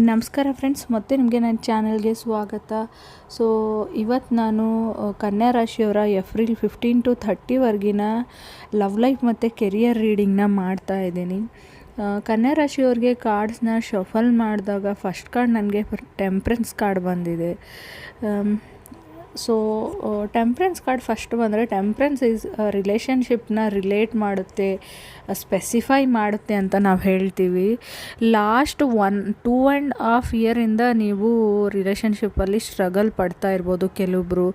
ನಮಸ್ಕಾರ ಫ್ರೆಂಡ್ಸ್, ಮತ್ತೆ ನಿಮಗೆ ನನ್ನ ಚಾನಲ್ಗೆ ಸ್ವಾಗತ. ಸೊ ಇವತ್ತು ನಾನು ಕನ್ಯಾ ರಾಶಿಯವರ ಏಪ್ರಿಲ್ ಫಿಫ್ಟೀನ್ ಟು ಥರ್ಟಿವರೆಗಿನ ಲವ್ ಲೈಫ್ ಮತ್ತು ಕೆರಿಯರ್ ರೀಡಿಂಗ್ನ ಮಾಡ್ತಾ ಇದ್ದೀನಿ. ಕನ್ಯಾ ರಾಶಿಯವ್ರಿಗೆ ಕಾರ್ಡ್ಸ್ನ ಶಫಲ್ ಮಾಡಿದಾಗ ಫಸ್ಟ್ ಕಾರ್ಡ್ ನನಗೆ ಟೆಂಪ್ರೆನ್ಸ್ ಕಾರ್ಡ್ ಬಂದಿದೆ. ಸೊ ಟೆಂಪ್ರೆನ್ಸ್ ಕಾರ್ಡ್ ಫಸ್ಟ್ ಬಂದರೆ ಟೆಂಪ್ರೆನ್ಸ್ ಈಸ್ ರಿಲೇಷನ್ಶಿಪ್ನ ರಿಲೇಟ್ ಮಾಡುತ್ತೆ ಸ್ಪೆಸಿಫೈ ಮಾಡುತ್ತೆ ಅಂತ ನಾವು ಹೇಳ್ತೀವಿ. Last one two and half ಇಯರಿಂದ ನೀವು ರಿಲೇಷನ್ಶಿಪ್ಪಲ್ಲಿ ಸ್ಟ್ರಗಲ್ ಪಡ್ತಾ ಇರ್ಬೋದು ಕೆಲವೊಬ್ಬರು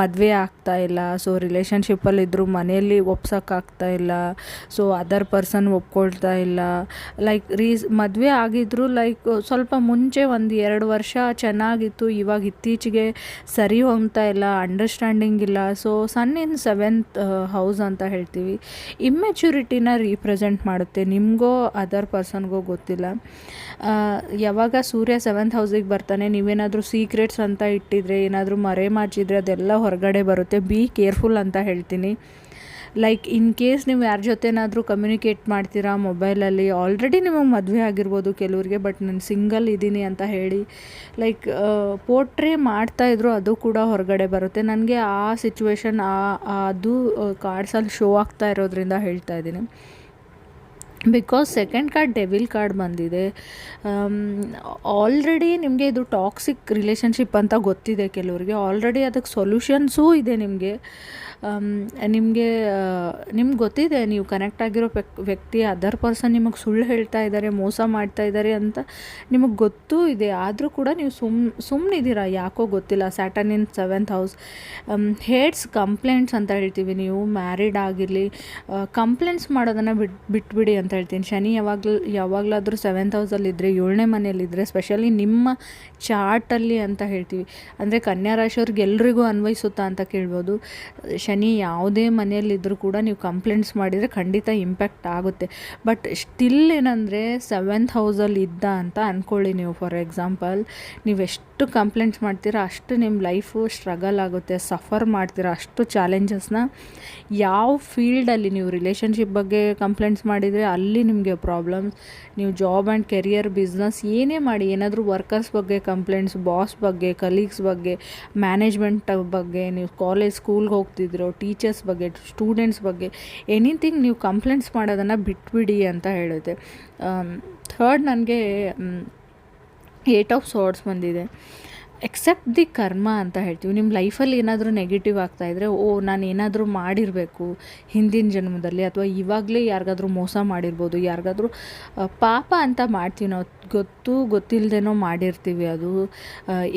ಮದುವೆ ಆಗ್ತಾ ಇಲ್ಲ ಸೊ ರಿಲೇಷನ್ಶಿಪ್ಪಲ್ಲಿದ್ದರೂ ಮನೆಯಲ್ಲಿ ಒಪ್ಸೋಕ್ಕಾಗ್ತಾ ಇಲ್ಲ ಸೊ ಅದರ್ ಪರ್ಸನ್ ಒಪ್ಕೊಳ್ತಾ ಇಲ್ಲ. ಲೈಕ್ ರೀಸ್ ಮದುವೆ ಆಗಿದ್ರು ಲೈಕ್ ಸ್ವಲ್ಪ ಮುಂಚೆ ಒಂದು ಎರಡು ವರ್ಷ ಚೆನ್ನಾಗಿತ್ತು, ಇವಾಗ ಇತ್ತೀಚೆಗೆ ಸರಿ ಹೋಗ್ತಾ ಇಲ್ಲ ಅಂಡರ್ಸ್ಟ್ಯಾಂಡಿಂಗ್ ಇಲ್ಲ. So sun in seventh house ಅಂತ ಹೇಳ್ತೀವಿ. ಇಮ್ಮೆಚ್ಯೂರಿಟಿನ ರೀಪ್ರೆಸೆಂಟ್ ಮಾಡುತ್ತೆ. ನಿಮಗೋ ಅದರ್ ಪರ್ಸನ್ಗೋ ಗೊತ್ತಿಲ್ಲ. ಯಾವಾಗ ಸೂರ್ಯ ಸೆವೆಂತ್ ಹೌಸಿಗೆ ಬರ್ತಾನೆ, ನೀವೇನಾದರೂ ಸೀಕ್ರೆಟ್ಸ್ ಅಂತ ಇಟ್ಟಿದ್ರೆ, ಏನಾದರೂ ಮರೆ ಮಾಚಿದ್ರೆ, ಅದೆಲ್ಲ ಹೊರಗಡೆ ಬರುತ್ತೆ. ಬಿ ಕೇರ್ಫುಲ್ ಅಂತ ಹೇಳ್ತೀನಿ. ಲೈಕ್ ಇನ್ ಕೇಸ್ ನೀವು ಯಾರ ಜೊತೆನಾದರೂ ಕಮ್ಯುನಿಕೇಟ್ ಮಾಡ್ತೀರಾ ಮೊಬೈಲಲ್ಲಿ ಆಲ್ರೆಡಿ ನಿಮಗೆ ಮದುವೆ ಆಗಿರ್ಬೋದು ಕೆಲವ್ರಿಗೆ ಬಟ್ ನಾನು ಸಿಂಗಲ್ ಇದ್ದೀನಿ ಅಂತ ಹೇಳಿ ಲೈಕ್ ಪೋಟ್ರೇ ಮಾಡ್ತಾಯಿದ್ರು ಅದು ಕೂಡ ಹೊರಗಡೆ ಬರುತ್ತೆ. ನನಗೆ ಆ ಸಿಚುವೇಶನ್ ಆ ಅದು ಕಾರ್ಡ್ಸಲ್ಲಿ ಶೋ ಆಗ್ತಾ ಇರೋದ್ರಿಂದ ಹೇಳ್ತಾ ಇದ್ದೀನಿ. Because second card devil card ಬಂದಿದೆ. ಆಲ್ರೆಡಿ ನಿಮಗೆ ಇದು ಟಾಕ್ಸಿಕ್ ರಿಲೇಷನ್ಶಿಪ್ ಅಂತ ಗೊತ್ತಿದೆ ಕೆಲವರಿಗೆ. ಆಲ್ರೆಡಿ ಅದಕ್ಕೆ ಸೊಲ್ಯೂಷನ್ಸೂ ಇದೆ ನಿಮಗೆ. ನಿಮಗೆ ನಿಮ್ಗೆ ಗೊತ್ತಿದೆ, ನೀವು ಕನೆಕ್ಟ್ ಆಗಿರೋ ವ್ಯಕ್ ವ್ಯಕ್ತಿ ಅದರ್ ಪರ್ಸನ್ ನಿಮಗೆ ಸುಳ್ಳು ಹೇಳ್ತಾ ಇದ್ದಾರೆ ಮೋಸ ಮಾಡ್ತಾ ಇದ್ದಾರೆ ಅಂತ ನಿಮಗೆ ಗೊತ್ತೂ ಇದೆ. ಆದರೂ ಕೂಡ ನೀವು ಸುಮ್ ಸುಮ್ಮನಿದ್ದೀರಾ ಯಾಕೋ ಗೊತ್ತಿಲ್ಲ. Satan in seventh house ಹೇಡ್ಸ್ complaints ಅಂತ ಹೇಳ್ತೀವಿ ನೀವು. ಮ್ಯಾರಿಡ್ ಆಗಿರಲಿ ಕಂಪ್ಲೇಂಟ್ಸ್ ಮಾಡೋದನ್ನು ಬಿಟ್, ಬಿಟ್ಬಿಡಿ ಅಂತ ಹೇಳ್ತೀನಿ. ಶನಿ ಯಾವಾಗಲೂ, ಯಾವಾಗಲಾದರೂ ಸೆವೆಂತ್ ಹೌಸಲ್ಲಿದ್ದರೆ ಏಳನೇ ಮನೆಯಲ್ಲಿದ್ದರೆ ಸ್ಪೆಷಲಿ ನಿಮ್ಮ ಚಾರ್ಟಲ್ಲಿ ಅಂತ ಹೇಳ್ತೀವಿ. ಅಂದರೆ ಕನ್ಯಾ ರಾಶಿಯವ್ರಿಗೆ ಎಲ್ರಿಗೂ ಅನ್ವಯಿಸುತ್ತಾ ಅಂತ ಕೇಳ್ಬೋದು. ಶನಿ ಯಾವುದೇ ಮನೆಯಲ್ಲಿದ್ದರೂ ಕೂಡ ನೀವು ಕಂಪ್ಲೇಂಟ್ಸ್ ಮಾಡಿದರೆ ಖಂಡಿತ ಇಂಪ್ಯಾಕ್ಟ್ ಆಗುತ್ತೆ. ಬಟ್ ಸ್ಟಿಲ್ ಏನಂದರೆ ಸೆವೆಂತ್ ಹೌಸಲ್ಲಿ ಇದ್ದ ಅಂತ ಅಂದ್ಕೊಳ್ಳಿ ನೀವು ಫಾರ್ ಎಕ್ಸಾಂಪಲ್ ನೀವು ಎಷ್ಟು ಕಂಪ್ಲೇಂಟ್ಸ್ ಮಾಡ್ತೀರಾ, ಅಷ್ಟು ನಿಮ್ಮ ಲೈಫು ಸ್ಟ್ರಗಲ್ ಆಗುತ್ತೆ ಸಫರ್ ಮಾಡ್ತೀರಾ, ಅಷ್ಟು ಚಾಲೆಂಜಸ್ನ ಯಾವ ಫೀಲ್ಡಲ್ಲಿ ನೀವು ರಿಲೇಷನ್ಶಿಪ್ ಬಗ್ಗೆ ಕಂಪ್ಲೇಂಟ್ಸ್ ಮಾಡಿದರೆ ಅಲ್ಲಿ ನಿಮಗೆ ಪ್ರಾಬ್ಲಮ್ಸ್ ನೀವು ಜಾಬ್ ಆ್ಯಂಡ್ ಕೆರಿಯರ್ ಬಿಸ್ನೆಸ್ ಏನೇ ಮಾಡಿ, ಏನಾದರೂ ವರ್ಕರ್ಸ್ ಬಗ್ಗೆ ಕಂಪ್ಲೇಂಟ್ಸ್ ಬಾಸ್ ಬಗ್ಗೆ ಕಲೀಗ್ಸ್ ಬಗ್ಗೆ ಮ್ಯಾನೇಜ್ಮೆಂಟ್ ಬಗ್ಗೆ, ನೀವು ಕಾಲೇಜ್ ಸ್ಕೂಲ್ಗೆ ಹೋಗ್ತಿದ್ರೋ ಟೀಚರ್ಸ್ ಬಗ್ಗೆ, ಸ್ಟೂಡೆಂಟ್ಸ್ ಬಗ್ಗೆ ಎನಿಥಿಂಗ್ ನೀವು ಕಂಪ್ಲೇಂಟ್ಸ್ ಮಾಡೋದನ್ನು ಬಿಟ್ಬಿಡಿ ಅಂತ ಹೇಳುತ್ತೆ. ಥರ್ಡ್ ನನಗೆ ಏಟ್ ಆಫ್ ಸಾರ್ಟ್ಸ್ ಬಂದಿದೆ. ಎಕ್ಸೆಪ್ಟ್ ದಿ ಕರ್ಮ ಅಂತ ಹೇಳ್ತೀವಿ. ನಿಮ್ಮ ಲೈಫಲ್ಲಿ ಏನಾದರೂ ನೆಗೆಟಿವ್ ಆಗ್ತಾಯಿದ್ರೆ ಓ, ನಾನು ಏನಾದರೂ ಮಾಡಿರಬೇಕು ಹಿಂದಿನ ಜನ್ಮದಲ್ಲಿ, ಅಥವಾ ಇವಾಗಲೇ ಯಾರಿಗಾದ್ರೂ ಮೋಸ ಮಾಡಿರ್ಬೋದು, ಯಾರಿಗಾದರೂ ಪಾಪ ಅಂತ ಮಾಡ್ತೀವಿ ನಾವು ಗೊತ್ತು ಗೊತ್ತಿಲ್ಲದೇನೋ ಮಾಡಿರ್ತೀವಿ ಅದು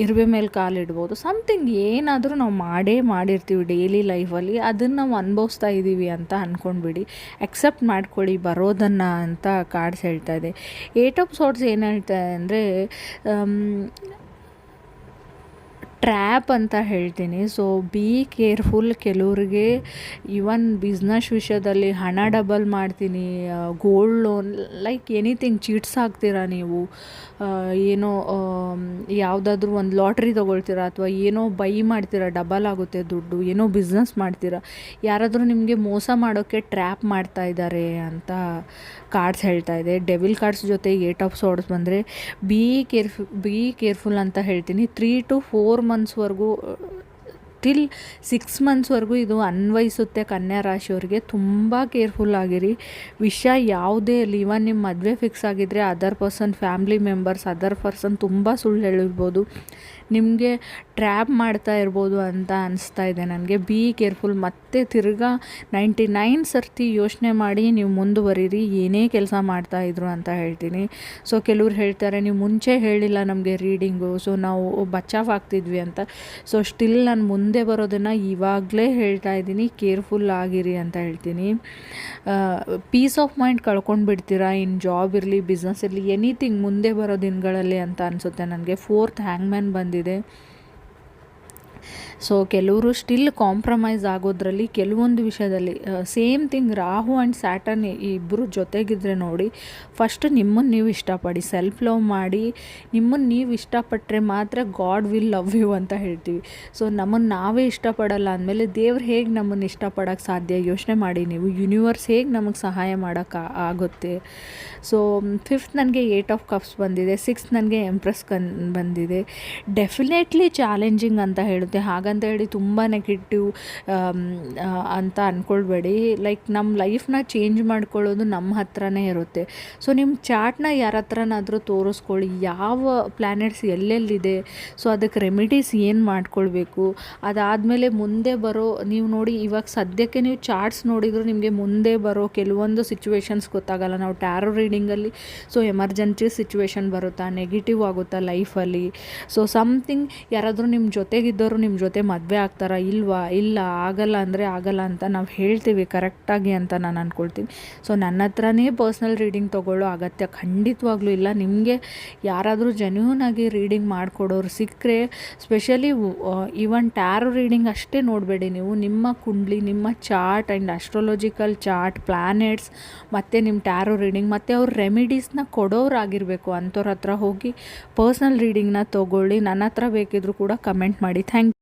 ಇರುವೆ ಮೇಲೆ ಕಾಲಿಡ್ಬೋದು ಸಮಥಿಂಗ್ ಏನಾದರೂ ನಾವು ಮಾಡೇ ಮಾಡಿರ್ತೀವಿ ಡೈಲಿ ಲೈಫಲ್ಲಿ ಅದನ್ನು ನಾವು ಅನುಭವಿಸ್ತಾ ಇದ್ದೀವಿ ಅಂತ ಅಂದ್ಕೊಂಡ್ಬಿಡಿ ಎಕ್ಸೆಪ್ಟ್ ಮಾಡ್ಕೊಳ್ಳಿ, ಬರೋದನ್ನು ಅಂತ ಕಾರ್ಡ್ಸ್ ಹೇಳ್ತಾ ಇದೆ. ಏಟ್ ಆಫ್ ಸಾರ್ಟ್ಸ್ ಏನು ಹೇಳ್ತಾ ಅಂದರೆ ಟ್ರ್ಯಾಪ್ ಅಂತ ಹೇಳ್ತೀನಿ. ಸೊ ಬಿ ಕೇರ್ಫುಲ್ ಕೆಲವ್ರಿಗೆ. ಇವನ್ ಬಿಸ್ನೆಸ್ ವಿಷಯದಲ್ಲಿ ಹಣ ಡಬಲ್ ಮಾಡ್ತೀನಿ gold loan like anything chits ಹಾಕ್ತೀರಾ ನೀವು? ಏನೋ ಯಾವುದಾದ್ರೂ ಒಂದು ಲಾಟ್ರಿ ತೊಗೊಳ್ತೀರಾ? ಅಥವಾ ಏನೋ ಬೈ ಮಾಡ್ತೀರಾ? ಡಬಲ್ ಆಗುತ್ತೆ ದುಡ್ಡು. ಏನೋ ಬಿಸ್ನೆಸ್ ಮಾಡ್ತೀರಾ? ಯಾರಾದರೂ ನಿಮಗೆ ಮೋಸ ಮಾಡೋಕ್ಕೆ ಟ್ರ್ಯಾಪ್ ಮಾಡ್ತಾ ಇದ್ದಾರೆ ಅಂತ ಕಾರ್ಡ್ಸ್ ಹೇಳ್ತಾ ಇದೆ. ಡೆವಿಲ್ ಕಾರ್ಡ್ಸ್ ಜೊತೆ ಏಟ್ ಆಫ್ ಸೋಡ್ಸ್ ಬಂದರೆ ಬಿ ಕೇರ್ಫು ಬಿ ಕೇರ್ಫುಲ್ ಅಂತ ಹೇಳ್ತೀನಿ. ತ್ರೀ ಟು ಫೋರ್ ಮಂತ್ಸ್ವರೆಗೂ ಟಿಲ್ ಸಿಕ್ಸ್ ಮಂತ್ಸ್ವರೆಗೂ ಇದು ಅನ್ವಯಿಸುತ್ತೆ ಕನ್ಯಾ ರಾಶಿಯವ್ರಿಗೆ. ತುಂಬ ಕೇರ್ಫುಲ್ ಆಗಿರಿ. ವಿಷಯ ಯಾವುದೇ ಇರಲಿ ಇವನ್ ನಿಮ್ಮ ಮದುವೆ ಫಿಕ್ಸ್ ಆಗಿದ್ದರೆ other person family members other person ತುಂಬ ಸುಳ್ಳು ಹೇಳಿರ್ಬೋದು. ನಿಮಗೆ ಟ್ರ್ಯಾಪ್ ಮಾಡ್ತಾ ಇರ್ಬೋದು ಅಂತ ಅನಿಸ್ತಾ ಇದೆ ನನಗೆ. ಬಿ ಕೇರ್ಫುಲ್ ಮತ್ತೆ ತಿರ್ಗಾ ನೈಂಟಿ ನೈನ್ ಸರ್ತಿ ಯೋಚನೆ ಮಾಡಿ ನೀವು ಮುಂದುವರಿರಿ. ಏನೇ ಕೆಲಸ ಮಾಡ್ತಾ ಇದ್ರು ಅಂತ ಹೇಳ್ತೀನಿ. ಸೊ ಕೆಲವ್ರು ಹೇಳ್ತಾರೆ, ನೀವು ಮುಂಚೆ ಹೇಳಿಲ್ಲ ನಮಗೆ ರೀಡಿಂಗು ಸೊ ನಾವು ಬಚಾವ್ ಆಗ್ತಿದ್ವಿ ಅಂತ. ಸೊ ಸ್ಟಿಲ್ ನಾನು ಮುಂದೆ ಬರೋದನ್ನು ಇವಾಗಲೇ ಹೇಳ್ತಾ ಇದ್ದೀನಿ. ಕೇರ್ಫುಲ್ ಆಗಿರಿ ಅಂತ ಹೇಳ್ತೀನಿ. ಪೀಸ್ ಆಫ್ ಮೈಂಡ್ ಕಳ್ಕೊಂಡು ಬಿಡ್ತೀರಾ? ಇನ್ ಜಾಬ್ ಇರಲಿ ಬಿಸ್ನೆಸ್ ಇರಲಿ ಎನಿಥಿಂಗ್ ಮುಂದೆ ಬರೋ ದಿನಗಳಲ್ಲಿ ಅಂತ ಅನಿಸುತ್ತೆ ನನಗೆ. ಫೋರ್ತ್ ಹ್ಯಾಂಗ್ಮ್ಯಾನ್ ಬಂದಿದೆ. ಸೊ ಕೆಲವರು ಸ್ಟಿಲ್ ಕಾಂಪ್ರಮೈಸ್ ಆಗೋದ್ರಲ್ಲಿ ಕೆಲವೊಂದು ವಿಷಯದಲ್ಲಿ same thing Rahu and Saturn ಇಬ್ಬರು ಜೊತೆಗಿದ್ರೆ ನೋಡಿ ಫಸ್ಟ್ ನಿಮ್ಮನ್ನು ನೀವು ಇಷ್ಟಪಡಿ ಸೆಲ್ಫ್ ಲವ್ ಮಾಡಿ ನಿಮ್ಮನ್ನು ನೀವು ಇಷ್ಟಪಟ್ಟರೆ ಮಾತ್ರ ಗಾಡ್ ವಿಲ್ ಲವ್ ಯು ಅಂತ ಹೇಳ್ತೀವಿ. ಸೊ ನಮ್ಮನ್ನು ನಾವೇ ಇಷ್ಟಪಡಲ್ಲ ಅಂದಮೇಲೆ ದೇವ್ರು ಹೇಗೆ ನಮ್ಮನ್ನು ಇಷ್ಟಪಡೋಕ್ಕೆ ಸಾಧ್ಯ? ಯೋಚನೆ ಮಾಡಿ ನೀವು ಯೂನಿವರ್ಸ್ ಹೇಗೆ ನಮಗೆ ಸಹಾಯ ಮಾಡೋಕ್ಕೆ ಆಗುತ್ತೆ. ಸೊ ಫಿಫ್ತ್ ನನಗೆ ಏಟ್ ಆಫ್ ಕಪ್ಸ್ ಬಂದಿದೆ ಸಿಕ್ಸ್ತ್ ನನಗೆ ಎಂಪ್ರೆಸ್ ಕನ್, ಬಂದಿದೆ. ಡೆಫಿನೆಟ್ಲಿ ಚಾಲೆಂಜಿಂಗ್ ಅಂತ ಹೇಳುತ್ತೆ. ಹಾಗಂತ ಹೇಳಿ ತುಂಬ ನೆಗೆಟಿವ್ ಅಂತ ಅಂದ್ಕೊಳ್ಬೇಡಿ ಲೈಕ್ ನಮ್ಮ ಲೈಫ್ನ ಚೇಂಜ್ ಮಾಡ್ಕೊಳ್ಳೋದು ನಮ್ಮ ಹತ್ರನೇ ಇರುತ್ತೆ. ಸೊ ನಿಮ್ಮ ಚಾಟ್ನ ಯಾರ ಹತ್ರನಾದರೂ ತೋರಿಸ್ಕೊಳ್ಳಿ. ಯಾವ ಪ್ಲ್ಯಾನೆಟ್ಸ್ ಎಲ್ಲೆಲ್ಲಿದೆ? ಸೊ ಅದಕ್ಕೆ ರೆಮಿಡೀಸ್ ಏನು ಮಾಡ್ಕೊಳ್ಬೇಕು? ಅದಾದಮೇಲೆ ಮುಂದೆ ಬರೋ, ನೀವು ನೋಡಿ ಇವಾಗ ಸದ್ಯಕ್ಕೆ ನೀವು ಚಾರ್ಟ್ಸ್ ನೋಡಿದ್ರು ನಿಮಗೆ ಮುಂದೆ ಬರೋ ಕೆಲವೊಂದು ಸಿಚುವೇಶನ್ಸ್ ಗೊತ್ತಾಗಲ್ಲ. ನಾವು ಟ್ಯಾರೋ ರೀಡಿಂಗಲ್ಲಿ ಸೊ ಎಮರ್ಜೆನ್ಸಿ ಸಿಚುವೇಶನ್ ಬರುತ್ತಾ? ನೆಗೆಟಿವ್ ಆಗುತ್ತಾ ಲೈಫಲ್ಲಿ ಸೊ ಸಮಥಿಂಗ್ ಯಾರಾದರೂ ನಿಮ್ಮ ಜೊತೆಗಿದ್ದವರು ನಿಮ್ಮ ಜೊತೆ ಮದುವೆ ಆಗ್ತಾರಾ ಇಲ್ವಾ? ಇಲ್ಲ, ಆಗಲ್ಲ ಅಂದರೆ ಆಗಲ್ಲ ಅಂತ ನಾವು ಹೇಳ್ತೀವಿ, ಕರೆಕ್ಟಾಗಿ ಅಂತ ನಾನು ಅಂದ್ಕೊಳ್ತೀನಿ ಸೊ ನನ್ನ ಹತ್ರನೇ ಪರ್ಸ್ನಲ್ ರೀಡಿಂಗ್ ತೊಗೊಳ್ಳೋ ಅಗತ್ಯ ಖಂಡಿತವಾಗ್ಲೂ ಇಲ್ಲ. ನಿಮಗೆ ಯಾರಾದರೂ ಜೆನ್ಯೂನ್ ಆಗಿ ರೀಡಿಂಗ್ ಮಾಡಿಕೊಡೋರು ಸಿಕ್ಕರೆ ಸ್ಪೆಷಲಿ ಈವನ್ ಟ್ಯಾರೋ ರೀಡಿಂಗ್ ಅಷ್ಟೇ ನೋಡಬೇಡಿ ನೀವು. ನಿಮ್ಮ ಕುಂಡ್ಲಿ, ನಿಮ್ಮ chart and astrological chart planets ಮತ್ತು ನಿಮ್ಮ ಟ್ಯಾರೋ ರೀಡಿಂಗ್ ಮತ್ತು ಅವ್ರ ರೆಮಿಡೀಸ್ನ ಕೊಡೋರಾಗಿರಬೇಕು. ಅಂಥವ್ರ ಹತ್ರ ಹೋಗಿ ಪರ್ಸ್ನಲ್ ರೀಡಿಂಗ್ನ ತೊಗೊಳ್ಳಿ. ನನ್ನ ಹತ್ರ ಬೇಕಿದ್ರೂ ಕೂಡ ಕಮೆಂಟ್ ಮಾಡಿ. ಥ್ಯಾಂಕ್